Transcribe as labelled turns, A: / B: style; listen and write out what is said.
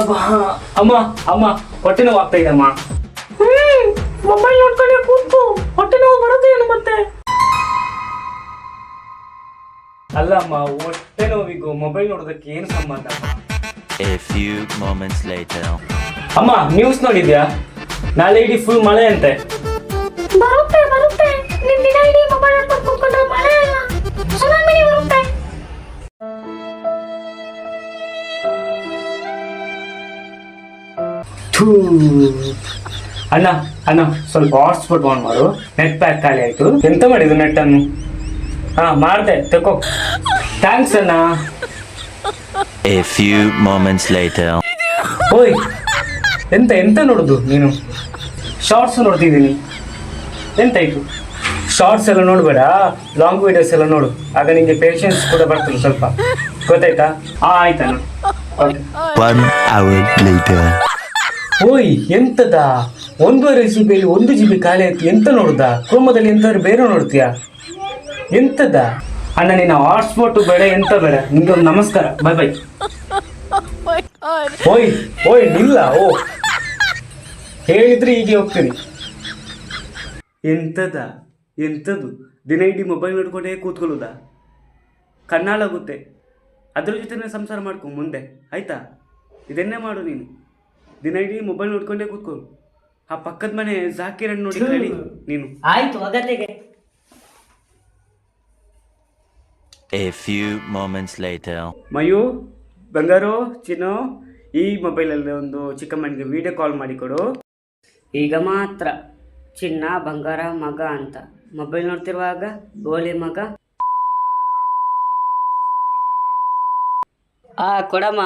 A: ಅಮ್ಮ ಅಮ್ಮ ಹೊಟ್ಟೆ ನೋವು ಆಗ್ತಾ ಇದೆ ಅಮ್ಮ ಮೊಬೈಲ್ ನೋಡ್ಕೊಂಡೆ ಕೂತು ಹೊಟ್ಟೆ ನೋವು ಬರುತ್ತೆ ಏನು ಮತ್ತೆ? ಅಲ್ಲ ಅಮ್ಮ ಹೊಟ್ಟೆ ನೋವಿಗೂ ಮೊಬೈಲ್ ನೋಡೋದಕ್ಕೆ ಏನು ಸಂಬಂಧ?
B: A few moments later.
A: ಅಮ್ಮ ನ್ಯೂಸ್ ನೋಡಿದ್ಯಾ? ನಾಳೆ ಇಡೀ ಫುಲ್ ಮಳೆ ಅಂತೆ.
C: ಬರುತ್ತೆ.
A: ಥೂ. ಅಣ್ಣ ಅಣ್ಣ ಸ್ವಲ್ಪ ಹಾಟ್ಸ್ಪಾಟ್ ಆನ್ ಮಾಡು. ನೆಟ್ ಪ್ಯಾಕ್ ಖಾಲಿ ಆಯ್ತು. ಎಂತ ಮಾಡಿದ್ರು ನೆಟ್ ಅನ್ನು? ಹಾ ಮಾಡ್ದೆ ತಕೋ ಥ್ಯಾಂಕ್ಸ್ ಅಣ್ಣ.
B: A few moments later.
A: ಓಯ್ ಎಂತ ಎಂತ ನೋಡುದು ನೀನು? ಶಾರ್ಟ್ಸ್ ನೋಡ್ತಿದ್ದೀನಿ. ಎಂತಾಯ್ತು ಶಾರ್ಟ್ಸ್ ಎಲ್ಲ ನೋಡಬೇಡ. ಲಾಂಗ್ ವಿಡಿಯೋಸ್ ಎಲ್ಲ ನೋಡು. ಆಗ ನಿಂಗೆ ಪೇಷನ್ಸ್ ಕೂಡ ಬರ್ತದೆ ಸ್ವಲ್ಪ. ಗೊತ್ತಾಯ್ತಾ? ಹಾ ಆಯ್ತಣ್ಣ. Okay
B: One hour later.
A: ಓಯ್ ಎಂತದ? ಒಂದೂವರೆ ಜಿ ಬಿಯಲ್ಲಿ ಒಂದು ಜಿ ಬಿ ಖಾಲಿ ಆಯ್ತು, ಎಂತ ನೋಡ್ದ? ಕ್ರೋಮದಲ್ಲಿ ಎಂತಾದ್ರು ಬೇರೆ ನೋಡ್ತೀಯಾ? ಎಂತದ? ಅಣ್ಣ ನಿನ್ನ ಹಾಟ್ಸ್ಪಾಟ್ ಬೇಡ, ಎಂತ ಬೇಡ. ನಿಮ್ಗೆ ಒಂದು ನಮಸ್ಕಾರ. Bye bye. ಓಯ್ ಓಯ್ ಇಲ್ಲ ಓ. ಹೇಳಿದ್ರೆ ಹೀಗೆ ಹೋಗ್ತೀನಿ. ಎಂತದ? ಎಂತದು? ದಿನ ಇಡೀ ಮೊಬೈಲ್ ನೋಡ್ಕೊಂಡೇ ಕೂತ್ಕೊಳ್ಳೋದಾ? ಕಣ್ಣಾಲಾಗುತ್ತೆ ಅದ್ರ ಜೊತೆನೇ ಸಂಸಾರ ಮಾಡ್ಕೊ, ಮುಂದೆ. ಆಯ್ತಾ? ಇದನ್ನೇ ಮಾಡು ನೀನು. ದಿನ ಇಡೀ ಮೊಬೈಲ್ ನೋಡ್ಕೊಂಡೇ ಕೂತ್ಕೊ. ಆ ಪಕ್ಕದ ಮನೆ ಜಾಕಿರನ್ನು ನೋಡಿ ಹೇಳಿ ನೀನು.
D: ಆಯ್ತು ಅಗತ್ಯಗೆ
B: ಎ ಫ್ಯೂ ಮೊಮೆಂಟ್ಸ್ later.
A: ಮಯು ಬಂಗಾರು ಚಿನ್ನೋ ಈ ಮೊಬೈಲಲ್ಲಿ ಒಂದು ಚಿಕ್ಕಮ್ಮನಿಗೆ ವಿಡಿಯೋ ಕಾಲ್ ಮಾಡಿ ಕೊಡು.
D: ಈಗ ಮಾತ್ರ ಚಿನ್ನ ಬಂಗಾರ ಮಗ ಅಂತ. ಮೊಬೈಲ್ ನೋಡ್ತಿರುವಾಗ ಗೋಲಿ ಮಗ. ಆ ಕೊಡಮ್ಮ.